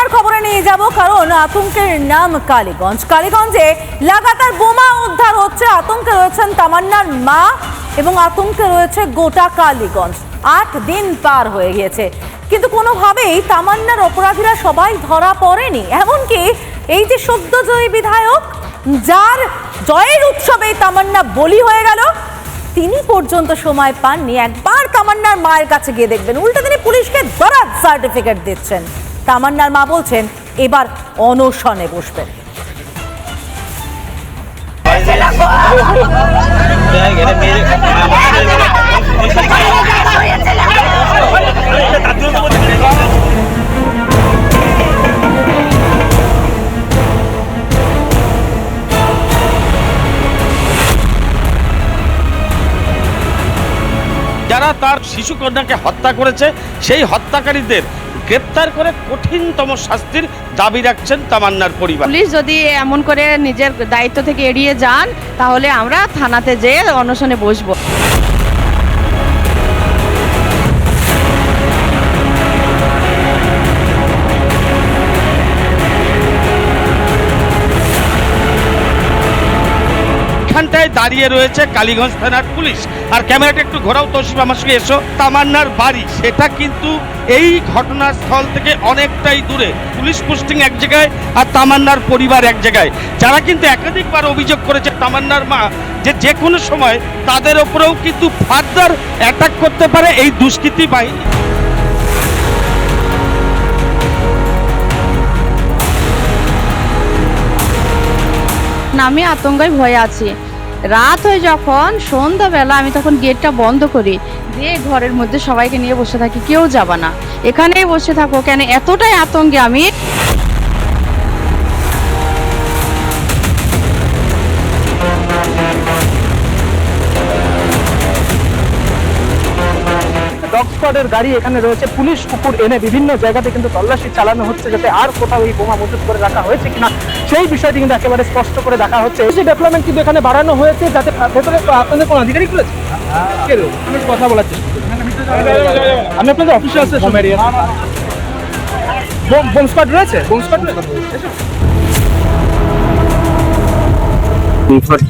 তামান্নার খবরে নিয়ে যাব কারণ আতঙ্কের নাম কালীগঞ্জ। কালীগঞ্জে লাগাতার বোমা উদ্ধার হচ্ছে, আতঙ্কে রয়েছেন তামান্নার মা এবং আতঙ্কে রয়েছে গোটা কালীগঞ্জ। আট দিন পার হয়ে গিয়েছে। কিন্তু কোনোভাবেই তামান্নার অপরাধীরা সবাই ধরা পড়েনি। এমনকি এই যে সদ্যজয়ী বিধায়ক, যার জয়ের উৎসবে তামান্না বলি হয়ে গেল, তিনি পর্যন্ত সময় পাননি। একবার তামান্নার মায়ের কাছে গিয়ে দেখবেন। উল্টো তিনি পুলিশকে দরাজ সার্টিফিকেট দিচ্ছেন। তামান্নার মা বলছেন এবার অনশনে বসবেন। যারা তার শিশু কন্যাকে হত্যা করেছে সেই হত্যাকারীদের গ্রেপ্তার করে কঠিনতম শাস্তির দাবি রাখছেন তামান্নার পরিবার। পুলিশ যদি এমন করে নিজের দায়িত্ব থেকে এড়িয়ে যান, তাহলে আমরা থানাতে যেয়ে অনশনে বসবো। এখানটায় দাঁড়িয়ে রয়েছে কালীগঞ্জ থানার পুলিশ। আর ক্যামেরাটা একটু ঘোরাও, তৌসিফ আমার সঙ্গে এসো। তামান্নার বাড়ি, সেটা কিন্তু এই ঘটনার স্থল থেকে অনেকটাই দূরে। পুলিশ পোস্টিং এক জায়গায় আর তামান্নার পরিবার এক জায়গায়। যারা কিন্তু একাধিকবার অভিযোগ করেছে তামান্নার মা, যে যে কোনো সময় তাদের ওপরেও কিন্তু ফার্দার অ্যাটাক করতে পারে এই দুষ্কৃতী বাহিনী। আমি আতঙ্কায় ভয়ে আছি। রাত হয়ে যখন সন্ধ্যাবেলা আমি তখন গেটটা বন্ধ করি, দিয়ে ঘরের মধ্যে সবাইকে নিয়ে বসে থাকি, কেউ যাবা না। এখানেই বসে থাকো কেন? এতটাই আতঙ্কে আমি স্কোয়াডের গাড়ি এখানে রয়েছে। পুলিশ কুকুর এনে বিভিন্ন জায়গাতে কিন্তু তল্লাশি চালানো হচ্ছে যাতে আর কোথাও এই বোমা মজুত করে রাখা হয়েছে কিনা সেই বিষয়টি কিন্তু একেবারে স্পষ্ট করে দেখা হচ্ছে। এই যে ডেভেলপমেন্ট কিন্তু এখানে বাড়ানো হয়েছে যাতে ভেতরে আপনাদের কোনো আধিকারিক রয়েছে? কথা বলার চেষ্টা করি। আমি আপনাদের অফিসে আসতে বোম স্কোয়াড রয়েছে? বোম স্কোয়াড রয়েছে। এসো।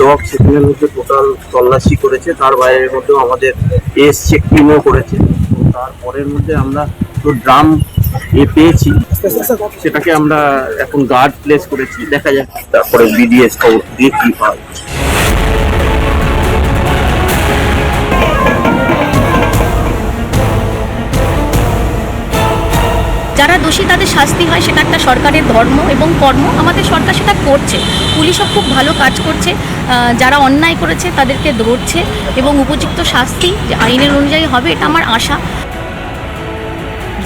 ডগ সেখানের মধ্যে টোটাল তল্লাশি করেছে তার বাইরের মধ্যেও আমাদের এস চেক টিমও করেছে। তারপরের মধ্যে আমরা তো ড্রাম এ পেয়েছি। সেটাকে আমরা এখন গার্ড প্লেস করেছি। দেখা যাক তারপরে বিডিএস খবর দিয়ে কী হয়। যারা দোষী তাদের শাস্তি হয়, সেটা একটা সরকারের ধর্ম এবং কর্ম। আমাদের সরকার সেটা করছে। পুলিশও খুব ভালো কাজ করছে। যারা অন্যায় করেছে তাদেরকে ধরছে এবং উপযুক্ত শাস্তি আইনের অনুযায়ী হবে, এটা আমার আশা।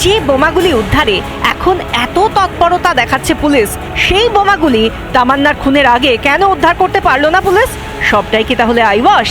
যে বোমাগুলি উদ্ধারে এখন এত তৎপরতা দেখাচ্ছে পুলিশ, সেই বোমাগুলি তামান্নার খুনের আগে কেন উদ্ধার করতে পারল না পুলিশ? সবটাই কি তাহলে আইওয়াস